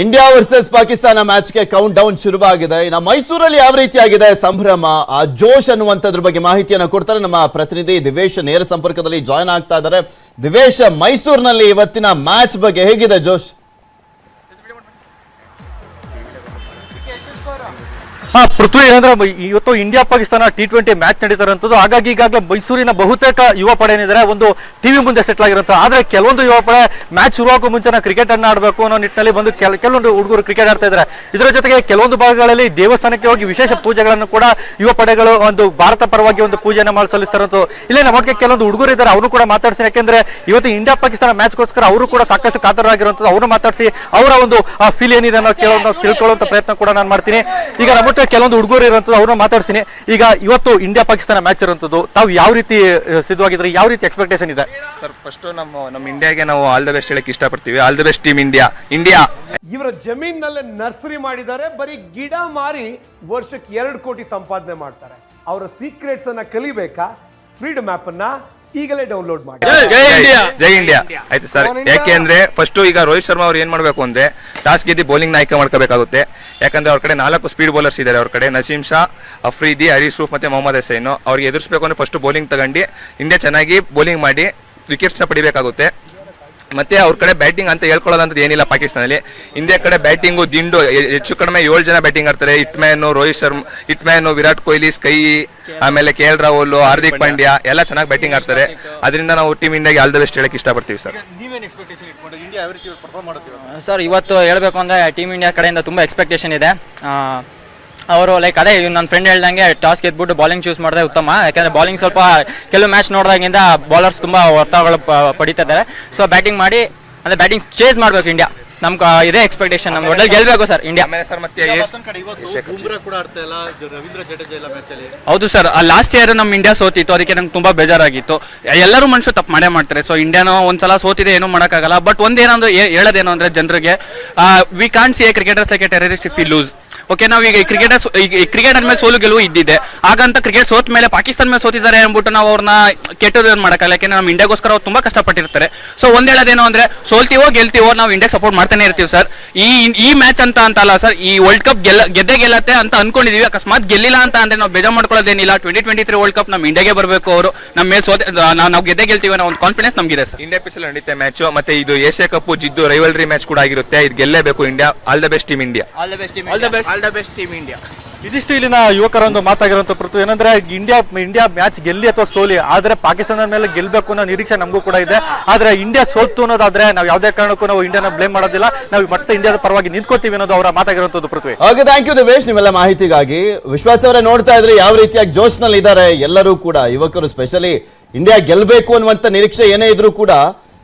India versus Pakistan ಮ್ಯಾಚ್ಗೆ count down ಶುರುವಾಗಿದೆ. ಇನ್ನು ಮೈಸೂರಲ್ಲಿ ಯಾವ ರೀತಿಯಾಗಿದೆ ಸಂಭ್ರಮ? ಆ ಜೋಶ್ ಅನ್ನುವಂಥದ್ರ ಬಗ್ಗೆ ಮಾಹಿತಿಯನ್ನು ಕೊಡ್ತಾರೆ. ನಮ್ಮ ಪ್ರತಿನಿಧಿ ದಿವೇಶ್ ನೇರ ಸಂಪರ್ಕದಲ್ಲಿ ಜಾಯ್ನ್ ಆಗ್ತಾ ಇದ್ದಾರೆ. ದಿವೇಶ್, ಮೈಸೂರಿನಲ್ಲಿ ಇವತ್ತಿನ ಮ್ಯಾಚ್ ಬಗ್ಗೆ ಹೇಗಿದೆ ಜೋಶ್? ಹಾ, ಪೃಥ್ವಿ, ಏನಂದ್ರೆ ಇವತ್ತು India Pakistan T twenty match ನಡೀತಾರಂಥದ್ದು ಹಾಗಾಗಿ ಈಗಾಗಲೇ ಮೈಸೂರಿನ ಬಹುತೇಕ ಯುವ ಪಡೆ ಏನಿದ್ದಾರೆ, ಒಂದು ಟಿವಿ ಮುಂದೆ ಸೆಟ್ಲ್ ಆಗಿರುತ್ತೆ ಆದ್ರೆ ಕೆಲವೊಂದು ಯುವ ಪಡೆ ಮ್ಯಾಚ್ ಶುರುವಾಗೋ ಮುಂಚೆ ಕ್ರಿಕೆಟ್ ಅನ್ನ ಆಡಬೇಕು ಅನ್ನೋ ನಿಟ್ಟಿನಲ್ಲಿ ಬಂದು ಕೆಲ, ಕೆಲವೊಂದು ಹುಡುಗರು ಕ್ರಿಕೆಟ್ ಆಡ್ತಾ ಇದ್ದಾರೆ. ಇದರ ಜೊತೆಗೆ ಕೆಲವೊಂದು ಭಾಗಗಳಲ್ಲಿ ದೇವಸ್ಥಾನಕ್ಕೆ ಹೋಗಿ ವಿಶೇಷ ಪೂಜೆಗಳನ್ನು ಕೂಡ ಯುವ ಪಡೆಗಳು ಒಂದು ಭಾರತ ಪರವಾಗಿ ಒಂದು ಪೂಜೆಯನ್ನು ಮಾಡಿ ಸಲ್ಲಿಸ್ತಾರಂತ ಇಲ್ಲೇ ನಮಗೆ ಕೆಲವೊಂದು ಹುಡುಗರು ಇದ್ದಾರೆ, ಅವರು ಕೂಡ ಮಾತಾಡ್ಸಿ ಯಾಕೆಂದ್ರೆ ಇವತ್ತು ಇಂಡಿಯಾ ಪಾಕಿಸ್ತಾನ ಮ್ಯಾಚ್ಗೋಸ್ಕರ ಅವರು ಕೂಡ ಸಾಕಷ್ಟು ಕಾತರಾಗಿರುವಂಥದ್ದು ಅವರು ಮಾತಾಡಿಸಿ ಅವರ ಒಂದು ಫೀಲ್ ಏನಿದೆ ಅನ್ನೋ ಕೆಲವೊಂದು ತಿಳ್ಕೊಳ್ಳುವಂತ ಪ್ರಯತ್ನ ಕೂಡ ನಾನು ಮಾಡ್ತೀನಿ. ಈಗ ನಮ್ಮ ಹತ್ರ ಕೆಲವೊಂದು ಹುಡುಗರು ಇರುವಂತದ್ದು ಅವ್ರನ್ನ ಮಾತಾಡ್ತೀನಿ ಈಗ ಇವತ್ತು ಇಂಡಿಯಾ ಪಾಕಿಸ್ತಾನ ಮ್ಯಾಚ್ ಇರುವಂತದ್ದು ತಾವು ಯಾವ ರೀತಿ ಸಿದ್ಧವಾಗಿದ್ರೆ? ಯಾವ ರೀತಿ ಎಕ್ಸ್ಪೆಕ್ಟೇಷನ್ ಇದೆ? ಸರ್ ಫಸ್ಟ್ ನಮ್ಮ ನಮ್ಮ ಇಂಡಿಯಾಗೆ ನಾವು ಆಲ್ ದ ಬೆಸ್ಟ್ ಹೇಳಕ್ ಇಷ್ಟಪಡ್ತೀವಿ. All the best team India India ಇವರ ಜಮೀನಲ್ಲೇ ನರ್ಸರಿ ಮಾಡಿದ್ದಾರೆ. ಬರೀ ಗಿಡ ಮಾರಿ ವರ್ಷಕ್ಕೆ ಎರಡು ಕೋಟಿ ಸಂಪಾದನೆ ಮಾಡ್ತಾರೆ. ಅವರ ಸೀಕ್ರೆಟ್ಸ್ ಅನ್ನ ಕಲಿಬೇಕಾ? ಫ್ರೀಡಮ್ ಆಪ್ ಅನ್ನ ಈಗಲೇ ಡೌನ್ಲೋಡ್ ಮಾಡಿ. ಜೈ ಇಂಡಿಯಾ. ಆಯ್ತು ಸರ್. ಯಾಕೆ ಅಂದ್ರೆ ಫಸ್ಟ್ ಈಗ ರೋಹಿತ್ ಶರ್ಮಾ ಅವ್ರು ಏನ್ ಮಾಡ್ಬೇಕು ಅಂದ್ರೆ ಟಾಸ್ ಗೆದ್ದು ಬೌಲಿಂಗ್ ಆಯ್ಕೆ ಮಾಡ್ಕೋಬೇಕಾಗುತ್ತೆ. ಯಾಕಂದ್ರೆ ಅವ್ರ ಕಡೆ ನಾಲ್ಕು ಸ್ಪೀಡ್ ಬೌಲರ್ಸ್ ಇದ್ದಾರೆ ಅವ್ರ ಕಡೆ. ನಸೀಮ್ ಶಾ ಅಫ್ರೀದಿ ಹರೀಶ್ ರೂಫ್ ಮತ್ತೆ ಮೊಹಮ್ಮದ್ ಹಸೈನ್ ಅವ್ರಿಗೆ ಎದುರಿಸಬೇಕು ಅಂದ್ರೆ ಫಸ್ಟ್ ಬೌಲಿಂಗ್ ತಗೊಂಡು ಇಂಡಿಯಾ ಚೆನ್ನಾಗಿ ಬೌಲಿಂಗ್ ಮಾಡಿ ವಿಕೆಟ್ಸ್ನ ಪಡಿಬೇಕಾಗುತ್ತೆ. ಮತ್ತೆ ಅವ್ರ ಕಡೆ ಬ್ಯಾಟಿಂಗ್ ಅಂತ ಹೇಳ್ಕೊಳ್ಳೋದಂತ ಏನಿಲ್ಲ ಪಾಕಿಸ್ತಾನದಲ್ಲಿ. ಇಂಡಿಯಾ ಕಡೆ ಬ್ಯಾಟಿಂಗು ದಿಂಡು ಹೆಚ್ಚು ಕಡಿಮೆ ಏಳು ಜನ ಬ್ಯಾಟಿಂಗ್ ಆಡ್ತಾರೆ. Hitman Rohit Sharma hitman Virat Kohli sky ಆಮೇಲೆ ಕೆ ಎಲ್ ರಾಹುಲ್ ಹಾರ್ದಿಕ್ ಪಾಂಡ್ಯ ಎಲ್ಲ ಚೆನ್ನಾಗಿ ಬ್ಯಾಟಿಂಗ್ ಆಡ್ತಾರೆ. ಅದರಿಂದ ನಾವು ಟೀಮ್ ಇಂಡಿಯಾಗೆ ಆಲ್ ದ ಬೆಸ್ಟ್ ಹೇಳಕ್ ಇಷ್ಟಪಡ್ತೀವಿ ಸರ್ ಸರ್ ಇವತ್ತು ಹೇಳಬೇಕು ಅಂದರೆ ಟೀಮ್ ಇಂಡಿಯಾ ಕಡೆಯಿಂದ ತುಂಬ ಎಕ್ಸ್ಪೆಕ್ಟೇಷನ್ ಇದೆ. ಅವರು ಲೈಕ್ ಅದೇ ಇವ್ ನನ್ನ ಫ್ರೆಂಡ್ ಹೇಳ್ದಂಗೆ ಟಾಸ್ ಗೆದ್ಬಿಟ್ಟು ಬಾಲಿಂಗ್ ಚೂಸ್ ಮಾಡಿದ್ರೆ ಉತ್ತಮ. ಯಾಕಂದ್ರೆ ಬಾಲಿಂಗ್ ಸ್ವಲ್ಪ ಕೆಲವು ಮ್ಯಾಚ್ ನೋಡಿದಾಗಿಂದ ಬಾಲರ್ಸ್ ತುಂಬ ಒತ್ತಡಗಳು ಪಡೀತಿದ್ದಾರೆ ಪಡಿತಾ ಇದ್ದಾರೆ. ಸೊ ಬ್ಯಾಟಿಂಗ್ ಮಾಡಿ ಅಂದರೆ ಬ್ಯಾಟಿಂಗ್ ಚೇಸ್ ಮಾಡಬೇಕು ಇಂಡಿಯಾ ನಮ್ ಇದೇ ಎಕ್ಸ್ಪೆಕ್ಟೇಷನ್ ನಮ್ಗೆ. ಒಳ್ಳೆ ಗೆಲ್ಬೇಕು ಸರ್ ಇಂಡಿಯಾ ಆಮೇಲೆ ಸರ್ ಮತ್ತೆ ಹೌದು ಸರ್ ಲಾಸ್ಟ್ ಇಯರ್ ನಮ್ಮ ಇಂಡಿಯಾ ಸೋತಿತ್ತು ಅದಕ್ಕೆ ನಂಗೆ ತುಂಬಾ ಬೇಜಾರಾಗಿತ್ತು. ಎಲ್ಲರೂ ಮನುಷ್ಯರು ತಪ್ಪು ಮಾಡೇ ಮಾಡ್ತಾರೆ. ಸೊ ಇಂಡಿಯಾನು ಒಂದ್ಸಲ ಸೋತಿದೆ ಏನೂ ಮಾಡೋಕ್ಕಾಗಲ್ಲ. ಬಟ್ ಒಂದೇನಂದ್ರೆ ಹೇಳೋದೇನು ಅಂದ್ರೆ ಜನರಿಗೆ we can see a cricketers like a terrorist if lose okay ನಾವು ಈಗ ಕ್ರಿಕೆಟ್ ಕ್ರಿಕೆಟ್ ಅಂದ್ಮೇಲೆ ಸೋಲು ಗೆಲುವು ಇದ್ದಿದೆ. ಹಾಗಂತ ಕ್ರಿಕೆಟ್ ಸೋತ್ ಮೇಲೆ ಪಾಕಿಸ್ತಾನ ಮೇಲೆ ಸೋತಿದ್ದಾರೆ ಅಂದ್ಬಿಟ್ಟು ನಾವು ಅವ್ರನ್ನ ಕೆಟ್ಟದ್ದು ಏನು ಮಾಡೋಕ್ಕಲ್ಲ ಯಾಕೆಂದ್ರೆ ನಮ್ಮ ಇಂಡಿಯಾಗೋಸ್ಕರ ಅವ್ರು ತುಂಬಾ ಕಷ್ಟಪಟ್ಟಿರ್ತಾರೆ. ಸೊ ಒಂದ್ ಹೇಳೋದೇನು ಅಂದ್ರೆ ಸೋಲ್ತೀವೋ ಗೆಲ್ತೀವೋ ನಾವು ಇಂಡಿಯಾ ಸಪೋರ್ಟ್ ಮಾಡ್ತಾನೆ ಇರ್ತೀವಿ ಸರ್. ಈ ಈ ಮ್ಯಾಚ್ ಅಂತ ಅಂತಲ್ಲ ಸರ್ ಈ ವರ್ಲ್ಡ್ ಕಪ್ ಗೆಲ್ಲ ಗೆದ್ದೆ ಗೆಲ್ಲತ್ತೆ ಅಂತ ಅನ್ಕೊಂಡಿದೀವಿ. ಅಕಸ್ಮಾತ್ ಗೆಲ್ಲಿಲ್ಲ ಅಂತ ಅಂದ್ರೆ ನಾವು ಬೇಜಾರ್ ಮಾಡ್ಕೊಳ್ಳೋದೇನಿಲ್ಲ. Twenty twenty three world cup ನಮ್ಮ ಇಂಡಿಯಾಗೆ ಬರಬೇಕು ಅವರು. ನಮ್ಮ ಮೇಲೆ ಸೋತೆ ನಾವು ಗೆದ್ದೆ ಗೆಲ್ತೀವಿ ಅನ್ನೋ ಒಂದು ಕಾನ್ಫಿಡೆನ್ಸ್ ನಮಗಿದೆ ಸರ್. ಇಂಡಿಯಾ ಪಿಸಲ್ ನಡೀತೆ ಮ್ಯಾಚ್ ಮತ್ತೆ ಇದು ಏಷ್ಯಾ ಕಪ್ ಜಿದ್ದು ರೈವಲ್ರಿ ಮ್ಯಾಚ್ ಕೂಡ ಆಗಿರುತ್ತೆ. ಇದು ಗೆಲ್ಲೇಬೇಕು India all the best team India ಇದಿಷ್ಟು ಇಲ್ಲಿನ ಯುವಕರ ಒಂದು ಪ್ರತಿ ಪೃಥ್ವಿ ಏನಂದ್ರೆ ಇಂಡಿಯಾ ಇಂಡಿಯಾ ಮ್ಯಾಚ್ ಗೆಲ್ಲಿ ಅಥವಾ ಸೋಲಿ ಆದ್ರೆ ಪಾಕಿಸ್ತಾನದ ಮೇಲೆ ಗೆಲ್ಬೇಕು ಅನ್ನೋ ನಿರೀಕ್ಷೆ ನಮಗೂ ಕೂಡ ಇದೆ. ಆದ್ರೆ ಇಂಡಿಯಾ ಸೋಲ್ತು ಅನ್ನೋದಾದ್ರೆ ನಾವು ಯಾವುದೇ ಕಾರಣಕ್ಕೂ ನಾವು ಇಂಡಿಯಾನ ಬ್ಲೇಮ್ ಮಾಡೋದಿಲ್ಲ. ನಾವು ಮತ್ತೆ ಇಂಡಿಯಾದ ಪರವಾಗಿ ನಿಂತ್ಕೋತೀವಿ ಅನ್ನೋದು ಅವರ ಮಾತಾಗಿರುವಂತದ್ದು Prithvi okay thank you Divesh ನಿಮ್ಮೆಲ್ಲ ಮಾಹಿತಿಗಾಗಿ. ವಿಶ್ವಾಸ ಅವರೇ ನೋಡ್ತಾ ಇದ್ರೆ ಯಾವ ರೀತಿಯಾಗಿ ಜೋಶ್ನಲ್ಲಿ ಇದ್ದಾರೆ ಎಲ್ಲರೂ ಕೂಡ ಯುವಕರು ಸ್ಪೆಷಲಿ ಇಂಡಿಯಾ ಗೆಲ್ಬೇಕು ಅನ್ನುವಂತ ನಿರೀಕ್ಷೆ ಏನೇ ಇದ್ರೂ ಕೂಡ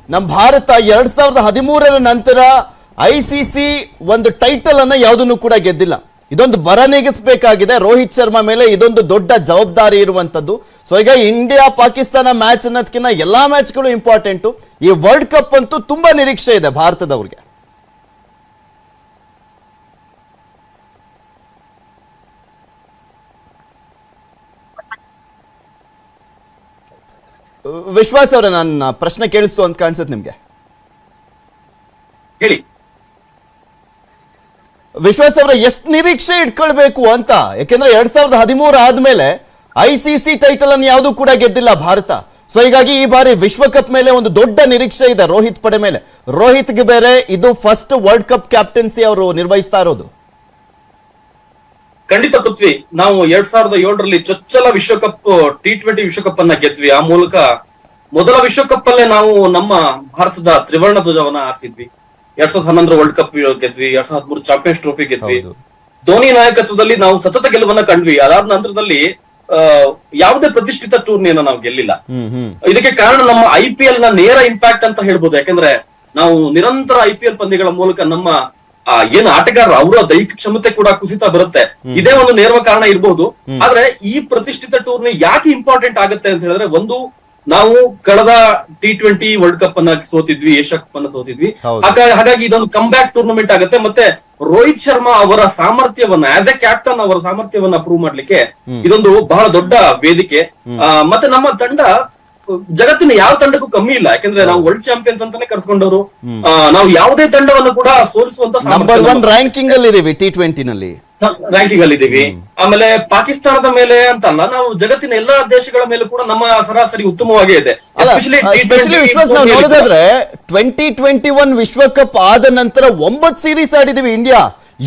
ನಮ್ಮ ಭಾರತ ಎರಡ್ ಸಾವಿರದ ಹದಿಮೂರರ ನಂತರ ಐ ಒಂದು ಟೈಟಲ್ ಅನ್ನ ಯಾವುದನ್ನು ಕೂಡ ಗೆದ್ದಿಲ್ಲ. ಇದೊಂದು ಬರ ನೀಗಿಸಬೇಕಾಗಿದೆ. ರೋಹಿತ್ ಶರ್ಮಾ ಮೇಲೆ ಇದೊಂದು ದೊಡ್ಡ ಜವಾಬ್ದಾರಿ ಇರುವಂತದ್ದು. ಸೊ ಈಗ ಇಂಡಿಯಾ ಪಾಕಿಸ್ತಾನ ಮ್ಯಾಚ್ ಅನ್ನೋದಕ್ಕಿಂತ ಎಲ್ಲಾ ಮ್ಯಾಚ್ಗಳು ಇಂಪಾರ್ಟೆಂಟು ಈ ವರ್ಲ್ಡ್ ಕಪ್ ಅಂತೂ ತುಂಬಾ ನಿರೀಕ್ಷೆ ಇದೆ ಭಾರತದವ್ರಿಗೆ. ವಿಶ್ವಾಸ್ ಅವರೇ ನನ್ನ ಪ್ರಶ್ನೆ ಕೇಳಿಸ್ತು ಅಂತ ಕಾಣಿಸುತ್ತೆ ನಿಮ್ಗೆ. ಹೇಳಿ. ವಿಶ್ವಾಸ್ ಅವರ, ಎಷ್ಟು ನಿರೀಕ್ಷೆ ಇಟ್ಕೊಳ್ಬೇಕು ಅಂತ? ಯಾಕೆಂದ್ರೆ ಎರಡ್ ಸಾವಿರದ ಹದಿಮೂರು ಆದ್ಮೇಲೆ ಐ ಟೈಟಲ್ ಅನ್ನು ಯಾವುದು ಕೂಡ ಗೆದ್ದಿಲ್ಲ ಭಾರತ. ಸೊ ಹೀಗಾಗಿ ಈ ಬಾರಿ ವಿಶ್ವಕಪ್ ಮೇಲೆ ಒಂದು ದೊಡ್ಡ ನಿರೀಕ್ಷೆ ಇದೆ ರೋಹಿತ್ ಪಡೆ ಮೇಲೆ. ರೋಹಿತ್ಗೆ ಬೇರೆ ಇದು ಫಸ್ಟ್ ವರ್ಲ್ಡ್ ಕಪ್ ಕ್ಯಾಪ್ಟನ್ಸಿ ಅವರು ನಿರ್ವಹಿಸ್ತಾ ಇರೋದು. ಖಂಡಿತ ಪೃಥ್ವಿ, ನಾವು ಎರಡ್ ಸಾವಿರದ ಏಳರಲ್ಲಿ ಚೊಚ್ಚಲ ವಿಶ್ವಕಪ್ ಟಿ ಟ್ವೆಂಟಿ ವಿಶ್ವಕಪ್ ಅನ್ನ ಗೆದ್ವಿ. ಆ ಮೂಲಕ ಮೊದಲ ವಿಶ್ವಕಪ್ ಅಲ್ಲೇ ನಾವು ನಮ್ಮ ಭಾರತದ ತ್ರಿವರ್ಣ ಧ್ವಜವನ್ನ ಹಾರಿಸಿದ್ವಿ. ಎರಡ್ ಸಾವಿರದ ಹನ್ನೊಂದರ ವರ್ಲ್ಡ್ ಕಪ್ ಗೆದ್ವಿ ಎರಡ್ ಸಾವಿರದ ಹದಿಮೂರು ಚಾಂಪಿಯನ್ಸ್ ಟ್ರೋಫಿ ಗೆದ್ವಿ. ಧೋನಿ ನಾಯಕತ್ವದಲ್ಲಿ ನಾವು ಸತತ ಗೆಲುವನ್ನ ಕಂಡ್ವಿ. ಅದಾದ ನಂತರದಲ್ಲಿ ಯಾವುದೇ ಪ್ರತಿಷ್ಠಿತ ಟೂರ್ನಿಯನ್ನ ನಾವು ಗೆಲ್ಲಿಲ್ಲ. ಇದಕ್ಕೆ ಕಾರಣ ನಮ್ಮ ಐ ಪಿ ಎಲ್ನ ನೇರ ಇಂಪ್ಯಾಕ್ಟ್ ಅಂತ ಹೇಳ್ಬೋದು. ಯಾಕಂದ್ರೆ ನಾವು ನಿರಂತರ ಐ ಪಿ ಎಲ್ ಪಂದ್ಯಗಳ ಮೂಲಕ ನಮ್ಮ ಏನು ಆಟಗಾರರು ಅವರ ದೈಹಿಕ ಕ್ಷಮತೆ ಕೂಡ ಕುಸಿತ ಬರುತ್ತೆ. ಇದೇ ಒಂದು ನೇರವ ಕಾರಣ ಇರಬಹುದು ಆದ್ರೆ ಈ ಪ್ರತಿಷ್ಠಿತ ಟೂರ್ನಿ ಯಾಕೆ ಇಂಪಾರ್ಟೆಂಟ್ ಆಗುತ್ತೆ ಅಂತ ಹೇಳಿದ್ರೆ ಒಂದು ನಾವು ಕಳೆದ ಟಿ ಟ್ವೆಂಟಿ ವರ್ಲ್ಡ್ ಕಪ್ ಅನ್ನ ಸೋತಿದ್ವಿ ಏಷ್ಯಾ ಕಪ್ ಅನ್ನ ಸೋತಿದ್ವಿ. ಹಾಗಾಗಿ ಇದೊಂದು ಕಮ್ ಬ್ಯಾಕ್ ಟೂರ್ನಮೆಂಟ್ ಆಗುತ್ತೆ. ಮತ್ತೆ ರೋಹಿತ್ ಶರ್ಮಾ ಅವರ ಸಾಮರ್ಥ್ಯವನ್ನ ಆಸ್ ಎ ಕ್ಯಾಪ್ಟನ್ ಅವರ ಸಾಮರ್ಥ್ಯವನ್ನ ಪ್ರೂವ್ ಮಾಡ್ಲಿಕ್ಕೆ ಇದೊಂದು ಬಹಳ ದೊಡ್ಡ ವೇದಿಕೆ. ಆ, ಮತ್ತೆ ನಮ್ಮ ತಂಡ ಜಗತ್ತಿನ ಯಾವ ತಂಡಕ್ಕೂ ಕಮ್ಮಿ ಇಲ್ಲ. ಯಾಕಂದ್ರೆ ನಾವು ವರ್ಲ್ಡ್ ಚಾಂಪಿಯನ್ಸ್ ಅಂತಾನೆ ಕರ್ಸ್ಕೊಂಡವರು. ನಾವು ಯಾವುದೇ ತಂಡವನ್ನು ಕೂಡ ಸೋಲಿಸುವಂತ ನಂಬರ್ ಒನ್ ರ್ಯಾಂಕಿಂಗ್ ಅಲ್ಲಿ ಇದೀವಿ ಟಿ ಟ್ವೆಂಟಿನಲ್ಲಿ ರ್ಯಾಂಕಿಂಗ್ ಅಲ್ಲಿ ಇದೀವಿ ಆಮೇಲೆ ಪಾಕಿಸ್ತಾನದ ಮೇಲೆ ಅಂತಲ್ಲ ನಾವು ಜಗತ್ತಿನ ಎಲ್ಲಾ ದೇಶಗಳ ಮೇಲೆ ಕೂಡ ನಮ್ಮ ಸರಾಸರಿ ಉತ್ತಮವಾಗಿದೆ ಅಲ್ಲ Especially T20 ಸ್ಪೆಷಲಿ ವಿಶ್ವಾಸ್ ನಾವು ನೋಡೋದಾದ್ರೆ ಟ್ವೆಂಟಿ ಟ್ವೆಂಟಿ ಒನ್ ವಿಶ್ವಕಪ್ ಆದ ನಂತರ ಒಂಬತ್ತು ಸೀರೀಸ್ ಆಡಿದೀವಿ ಇಂಡಿಯಾ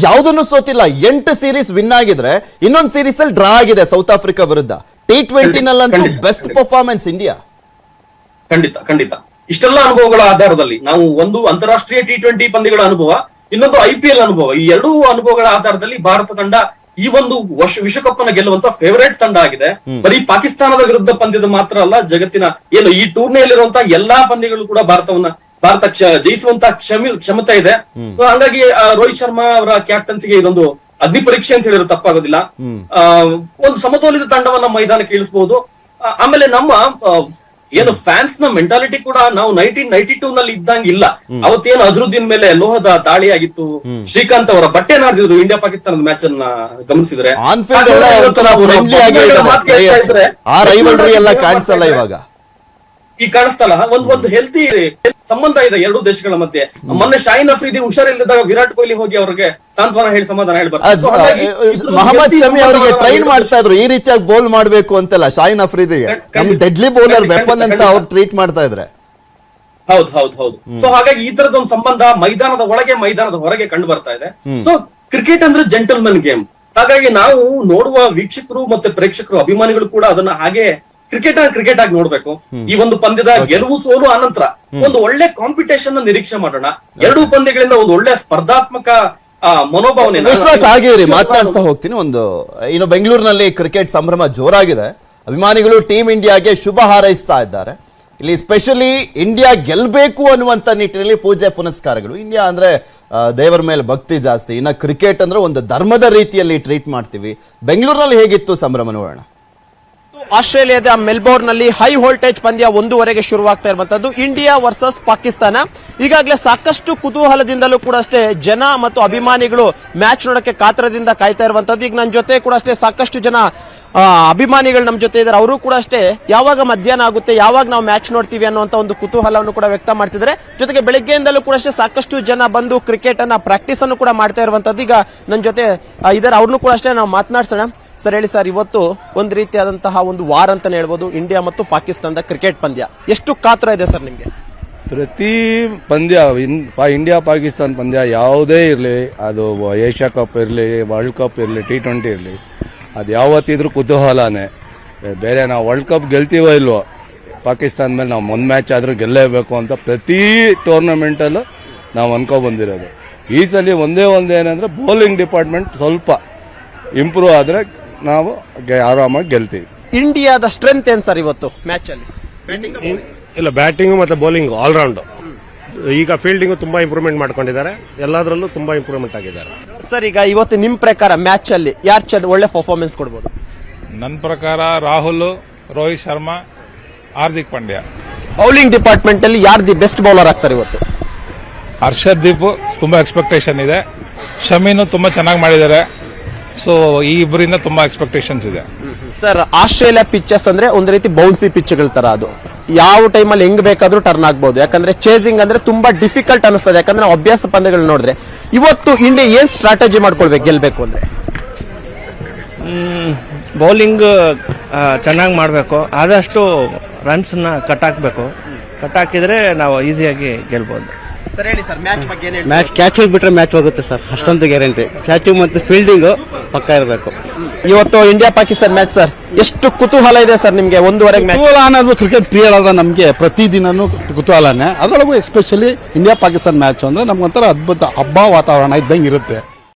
ಯಾವುದನ್ನು ಸೋತಿಲ್ಲ. ಎಂಟು ಸೀರೀಸ್ ವಿನ್ ಆಗಿದ್ರೆ ಇನ್ನೊಂದು ಸೀರೀಸ್ ಅಲ್ಲಿ ಡ್ರಾ ಆಗಿದೆ ಸೌತ್ ಆಫ್ರಿಕಾ ವಿರುದ್ಧ. ಟಿ ಟ್ವೆಂಟಿ ನಲ್ಲಂತೂ ಬೆಸ್ಟ್. ಪರ್ಫಾರ್ಮೆನ್ಸ್ ಇಂಡಿಯಾ ಖಂಡಿತ ಖಂಡಿತ. ಇಷ್ಟೆಲ್ಲ ಅನುಭವಗಳ ಆಧಾರದಲ್ಲಿ ನಾವು ಒಂದು ಅಂತಾರಾಷ್ಟ್ರೀಯ ಟಿ ಟ್ವೆಂಟಿ ಪಂದ್ಯಗಳ ಅನುಭವ ಇನ್ನೊಂದು ಐ ಪಿ ಎಲ್ ಅನುಭವ. ಈ ಎರಡೂ ಅನುಭವಗಳ ಆಧಾರದಲ್ಲಿ ಭಾರತ ತಂಡ ಈ ಒಂದು ವರ್ಷ ವಿಶ್ವಕಪ್ ಅನ್ನ ಗೆಲ್ಲುವಂತ ಫೇವರೇಟ್ ತಂಡ ಆಗಿದೆ. ಬರೀ ಪಾಕಿಸ್ತಾನದ ವಿರುದ್ಧ ಪಂದ್ಯದ ಮಾತ್ರ ಅಲ್ಲ ಜಗತ್ತಿನ ಏನು ಈ ಟೂರ್ನಿಯಲ್ಲಿರುವಂತಹ ಎಲ್ಲಾ ಪಂದ್ಯಗಳು ಕೂಡ ಭಾರತವನ್ನ ಭಾರತ ಕ್ಷ- ಜಯಿಸುವಂತ ಕ್ಷಮಿ ಕ್ಷಮತೆ ಇದೆ. ಹಂಗಾಗಿ ರೋಹಿತ್ ಶರ್ಮಾ ಅವರ ಕ್ಯಾಪ್ಟನ್ಸಿಗೆ ಇದೊಂದು ಅಗ್ನಿ ಪರೀಕ್ಷೆ ಅಂತ ಹೇಳಿದ್ರೆ ತಪ್ಪಾಗೋದಿಲ್ಲ. ಒಂದು ಸಮತೋಲಿತ ತಂಡವನ್ನ ಮೈದಾನಕ್ಕೆ ಇಳಿಸಬಹುದು ಆಮೇಲೆ ನಮ್ಮ ಏನು ಫ್ಯಾನ್ಸ್ನ ಮೆಂಟಾಲಿಟಿ ಕೂಡ ನಾವು ನೈನ್ಟೀನ್ ನೈನ್ಟಿ ಟೂ ನಲ್ಲಿ ಇದ್ದಂಗಿಲ್ಲ ಅವತ್ತೇನು ಅಜರುದ್ದೀನ್ ಮೇಲೆ ಲೋಹದ ದಾಳಿ ಆಗಿತ್ತು ಶ್ರೀಕಾಂತ್ ಅವರ ಬಟ್ಟೆ ನಾಡಿದ್ರು ಇಂಡಿಯಾ ಪಾಕಿಸ್ತಾನದ ಮ್ಯಾಚ್ ಅನ್ನ ಗಮನಿಸಿದ್ರೆ. ಆ ರೈವಲ್ರಿ ಎಲ್ಲ ಕ್ಯಾನ್ಸಲ್ ಕಾಣಿಸಲ್ಲ ಇವಾಗ. ಈ ಕಾಣಿಸ್ತಲ್ಲ? ಒಂದ್ ಒಂದು ಹೆಲ್ತಿ ಸಂಬಂಧ ಇದೆ ಎರಡು ದೇಶಗಳ ಮಧ್ಯೆ. ಮೊನ್ನೆ ಶಾಹಿನ್ ಅಫ್ರಿದಿ ಹುಷಾರಿಲ್ಲದಾಗ ವಿರಾಟ್ ಕೊಹ್ಲಿ ಹೋಗಿ ಅವ್ರಿಗೆ ಸಾಂತ್ವನ ಹೇಳಿ ಸಮಾಧಾನ ಹೇಳ್ಬಾರ್ದು. ಬರ್ತಾರೆ ಹಾಗಾಗಿ ಮೊಹಮ್ಮದ್ ಶಮಿ ಅವರಿಗೆ ಟ್ರೈನ್ ಮಾಡ್ತಾ ಇದ್ರು. ಈ ರೀತಿಯಾಗಿ ಬೌಲ್ ಮಾಡ್ಬೇಕು ಅಂತೆಲ್ಲ ಶಾಹಿನ್ ಅಫ್ರಿದಿಗೆ. ನಮ್ ಡೆಡ್ಲಿ ಬೌಲರ್ ವೆಪನ್ ಅಂತ. ಅವ್ರು ಟ್ರೀಟ್ ಮಾಡ್ತಾ ಇದ್ರೆ. ಹೌದು ಹೌದು ಹೌದು. ಸೊ ಹಾಗಾಗಿ ಈ ತರದ ಒಂದು ಸಂಬಂಧ ಮೈದಾನದ ಒಳಗೆ ಮೈದಾನದ ಹೊರಗೆ ಕಂಡು ಬರ್ತಾ ಇದೆ. ಸೊ ಕ್ರಿಕೆಟ್ ಅಂದ್ರೆ ಜೆಂಟಲ್ಮನ್ ಗೇಮ್ ಹಾಗಾಗಿ ನಾವು ನೋಡುವ ವೀಕ್ಷಕರು ಮತ್ತೆ ಪ್ರೇಕ್ಷಕರು ಅಭಿಮಾನಿಗಳು ಕೂಡ ಅದನ್ನ ಹಾಗೆ ಕ್ರಿಕೆಟ್ ಕ್ರಿಕೆಟ್ ಆಗಿ ನೋಡ್ಬೇಕು. ಈ ಒಂದು ಪಂದ್ಯದ ಗೆಲುವು ಸೋಲು ಆನಂತರ ಒಂದು ಒಳ್ಳೆ ಕಾಂಪಿಟೇಷನ್ ನಿರೀಕ್ಷೆ ಮಾಡೋಣ. ಎರಡೂ ಪಂದ್ಯಗಳಿಂದ ಒಂದು ಒಳ್ಳೆ ಸ್ಪರ್ಧಾತ್ಮಕ ಮನೋಭಾವನೆ ವಿಶ್ವಾಸ ಆಗಿರಿ ಮಾತನಾಡಿಸ್ತಾ ಹೋಗ್ತೀನಿ ಒಂದು ಇನ್ನು ಬೆಂಗಳೂರಿನಲ್ಲಿ ಕ್ರಿಕೆಟ್ ಸಂಭ್ರಮ ಜೋರಾಗಿದೆ. ಅಭಿಮಾನಿಗಳು ಟೀಮ್ ಇಂಡಿಯಾಗೆ ಶುಭ ಹಾರೈಸ್ತಾ ಇದ್ದಾರೆ. ಇಲ್ಲಿ ಸ್ಪೆಷಲಿ ಇಂಡಿಯಾ ಗೆಲ್ಬೇಕು ಅನ್ನುವಂತ ನಿಟ್ಟಿನಲ್ಲಿ ಪೂಜೆ ಪುನಸ್ಕಾರಗಳು. ಇಂಡಿಯಾ ಅಂದ್ರೆ ದೇವರ ಮೇಲೆ ಭಕ್ತಿ ಜಾಸ್ತಿ. ಇನ್ನ ಕ್ರಿಕೆಟ್ ಅಂದ್ರೆ ಒಂದು ಧರ್ಮದ ರೀತಿಯಲ್ಲಿ ಟ್ರೀಟ್ ಮಾಡ್ತೀವಿ. ಬೆಂಗಳೂರಿನಲ್ಲಿ ಹೇಗಿತ್ತು ಸಂಭ್ರಮ ನೋಡೋಣ? ಆಸ್ಟ್ರೇಲಿಯಾದ ಮೆಲ್ಬೋರ್ನ್ನಲ್ಲಿ ಹೈ ವೋಲ್ಟೇಜ್ ಪಂದ್ಯ ಒಂದೂವರೆಗೆ ಶುರುವಾಗ್ತಾ ಇರುವಂತದ್ದು. India versus Pakistan. ಈಗಾಗಲೇ ಸಾಕಷ್ಟು ಕುತೂಹಲದಿಂದಲೂ ಕೂಡ ಅಷ್ಟೇ ಜನ ಮತ್ತು ಅಭಿಮಾನಿಗಳು ಮ್ಯಾಚ್ ನೋಡಕ್ಕೆ ಕಾತರದಿಂದ ಕಾಯ್ತಾ ಇರುವಂತದ್ದು. ಈಗ ನನ್ನ ಜೊತೆ ಕೂಡ ಅಷ್ಟೇ ಸಾಕಷ್ಟು ಜನ ಅಭಿಮಾನಿಗಳು ನಮ್ಮ ಜೊತೆ ಇದ್ದಾರೆ. ಅವರು ಕೂಡ ಅಷ್ಟೇ ಯಾವಾಗ ಮಧ್ಯಾಹ್ನ ಆಗುತ್ತೆ, ಯಾವಾಗ ನಾವು ಮ್ಯಾಚ್ ನೋಡ್ತೀವಿ ಅನ್ನುವಂತ ಒಂದು ಕುತೂಹಲವನ್ನು ಕೂಡ ವ್ಯಕ್ತ ಮಾಡ್ತಿದ್ದಾರೆ. ಜೊತೆಗೆ ಬೆಳಗ್ಗೆಯಿಂದಲೂ ಕೂಡ ಅಷ್ಟೇ ಸಾಕಷ್ಟು ಜನ ಬಂದು ಕ್ರಿಕೆಟ್ ಅನ್ನ ಪ್ರಾಕ್ಟೀಸ್ ಅನ್ನು ಕೂಡ ಮಾಡ್ತಾ ಇರುವಂತದ್ದು. ಈಗ ನನ್ನ ಜೊತೆ ಇದಾರೆ ಇದ್ದಾರೆ. ಅವ್ರನ್ನೂ ಕೂಡ ಅಷ್ಟೇ ನಾವು ಮಾತನಾಡ್ಸೋಣ. ಸರ್ ಹೇಳಿ ಸರ್, ಇವತ್ತು ಒಂದು ರೀತಿಯಾದಂತಹ ಒಂದು ವಾರ್ ಅಂತ ಹೇಳ್ಬೋದು. ಇಂಡಿಯಾ ಮತ್ತು ಪಾಕಿಸ್ತಾನದ ಕ್ರಿಕೆಟ್ ಪಂದ್ಯ. ಎಷ್ಟು ಕಾತರ ಇದೆ ಸರ್ ನಿಮ್ಗೆ? ಪ್ರತಿ ಪಂದ್ಯ ಇಂಡಿಯಾ ಪಾಕಿಸ್ತಾನ ಪಂದ್ಯ ಯಾವುದೇ ಇರಲಿ, ಅದು ಏಷ್ಯಾ ಕಪ್ ಇರಲಿ, ವರ್ಲ್ಡ್ ಕಪ್ ಇರಲಿ ಟಿ ಟ್ವೆಂಟಿ ಇರಲಿ, ಅದು ಯಾವತ್ತಿದ್ರೂ ಕುತೂಹಲನೇ. ಬೇರೆ ನಾವು ವರ್ಲ್ಡ್ ಕಪ್ ಗೆಲ್ತೀವೋ ಇಲ್ವೋ, ಪಾಕಿಸ್ತಾನ ಮೇಲೆ ನಾವು ಒಂದು ಮ್ಯಾಚ್ ಆದರೂ ಗೆಲ್ಲೇಬೇಕು ಅಂತ ಪ್ರತಿ ಟೂರ್ನಮೆಂಟಲ್ಲೂ ನಾವು ಅನ್ಕೊ ಬಂದಿರೋದು. ಈ ಸಲ ಒಂದೇ ಒಂದು ಏನಂದ್ರೆ ಬೌಲಿಂಗ್ ಡಿಪಾರ್ಟ್ಮೆಂಟ್ ಸ್ವಲ್ಪ ಇಂಪ್ರೂವ್ ಆದರೆ ನಾವು ಗೆ- ಆರಾಮಾಗಿ ಗೆಲ್ತೀವಿ. ಇಂಡಿಯಾದ ಸ್ಟ್ರೆಂತ್ ಏನ್ ಸರ್ ಇವತ್ತು ಮ್ಯಾಚ್ ಅಲ್ಲಿ? ಇಲ್ಲ ಬ್ಯಾಟಿಂಗು ಮತ್ತು ಬೌಲಿಂಗು ಆಲ್ರೌಂಡ್ ಈಗ ಫೀಲ್ಡಿಂಗು ತುಂಬಾ ಇಂಪ್ರೂವ್ಮೆಂಟ್ ಮಾಡ್ಕೊಂಡಿದ್ದಾರೆ. ಎಲ್ಲದರಲ್ಲೂ ತುಂಬಾ ಇಂಪ್ರೂವ್ಮೆಂಟ್ ಆಗಿದ್ದಾರೆ. ಸರ್ ಈಗ ಇವತ್ತು ನಿಮ್ ಪ್ರಕಾರ ಮ್ಯಾಚ್ ಅಲ್ಲಿ ಯಾರು ಚೆನ್ನ ಒಳ್ಳೆ ಪರ್ಫಾರ್ಮೆನ್ಸ್ ಕೊಡ್ಬೋದು? ನನ್ನ ಪ್ರಕಾರ ರಾಹುಲ್ ರೋಹಿತ್ ಶರ್ಮಾ ಹಾರ್ದಿಕ್ ಪಾಂಡ್ಯ. ಬೌಲಿಂಗ್ ಡಿಪಾರ್ಟ್ಮೆಂಟ್ ಅಲ್ಲಿ ಯಾರು ದಿ ಬೆಸ್ಟ್ ಬೌಲರ್ ಆಗ್ತಾರೆ ಇವತ್ತು? ಹರ್ಷದ್ ದೀಪ್ ತುಂಬಾ ಎಕ್ಸ್ಪೆಕ್ಟೇಷನ್ ಇದೆ. ಶಮೀನು ತುಂಬಾ ಚೆನ್ನಾಗಿ ಮಾಡಿದ್ದಾರೆ. ಸೊ ಈ ಇಬ್ಬರಿಂದ ತುಂಬಾ ಎಕ್ಸ್ಪೆಕ್ಟೇಷನ್ಸ್ ಇದೆ. ಸರ್ ಆಸ್ಟ್ರೇಲಿಯಾ ಪಿಚಸ್ ಅಂದ್ರೆ ಒಂದ್ ರೀತಿ ಬೌನ್ಸಿ ಪಿಚ್ಗಳ ತರ ಅದು. ಯಾವ ಟೈಮಲ್ಲಿ ಹೆಂಗ್ ಬೇಕಾದ್ರೂ ಟರ್ನ್ ಆಗ್ಬಹುದು ಯಾಕಂದ್ರೆ ಚೇಸಿಂಗ್ ಅಂದ್ರೆ ತುಂಬಾ ಡಿಫಿಕಲ್ಟ್ ಅನಿಸ್ತದೆ. ಯಾಕಂದ್ರೆ ನಾವು ಅಭ್ಯಾಸ ಪಂದ್ಯಗಳು ನೋಡಿದ್ರೆ ಇವತ್ತು ಇಂಡಿಯಾ ಏನ್ ಸ್ಟ್ರಾಟಜಿ ಮಾಡ್ಕೊಳ್ಬೇಕು ಗೆಲ್ಬೇಕು ಅಂದ್ರೆ? ಬೌಲಿಂಗ್ ಚೆನ್ನಾಗಿ ಮಾಡಬೇಕು. ಆದಷ್ಟು ರನ್ಸ್ನ ಕಟ್ ಹಾಕ್ಬೇಕು. ಕಟ್ ಹಾಕಿದ್ರೆ ನಾವು ಈಸಿಯಾಗಿ ಗೆಲ್ಬೋದು. ಸರ್ ಹೇಳಿ ಸರ್ ಮ್ಯಾಚ್ ಬಗ್ಗೆ ಏನ್ ಮ್ಯಾಚ್ ಬಿಟ್ರೆ ಮ್ಯಾಚ್ ಹೋಗುತ್ತೆ ಸರ್ ಅಷ್ಟೊಂದು ಗ್ಯಾರಂಟಿ ಕ್ಯಾಚು ಮತ್ತು ಫೀಲ್ಡಿಂಗು ಪಕ್ಕ ಇರಬೇಕು. ಇವತ್ತು ಇಂಡಿಯಾ ಪಾಕಿಸ್ತಾನ ಮ್ಯಾಚ್ ಸರ್ ಎಷ್ಟು ಕುತೂಹಲ ಇದೆ ಸರ್ ನಿಮಗೆ? ಒಂದೂವರೆಗೆ ಮ್ಯಾಚ್ ಕುತೂಹಲ ಅನ್ನೋದು ಕ್ರಿಕೆಟ್ ಪ್ರಿಯರ್ ಆದ ನಮಗೆ ಪ್ರತಿದಿನನೂ ಕುತೂಹಲನೇ. ಅದರೊಳಗೂ ಎಸ್ಪೆಷಲಿ ಇಂಡಿಯಾ ಪಾಕಿಸ್ತಾನ ಮ್ಯಾಚ್ ಅಂದ್ರೆ ನಮ್ಗೊಂಥರ ಅದ್ಭುತ ಹಬ್ಬ ವಾತಾವರಣ ಇದ್ದಂಗೆ ಇರುತ್ತೆ.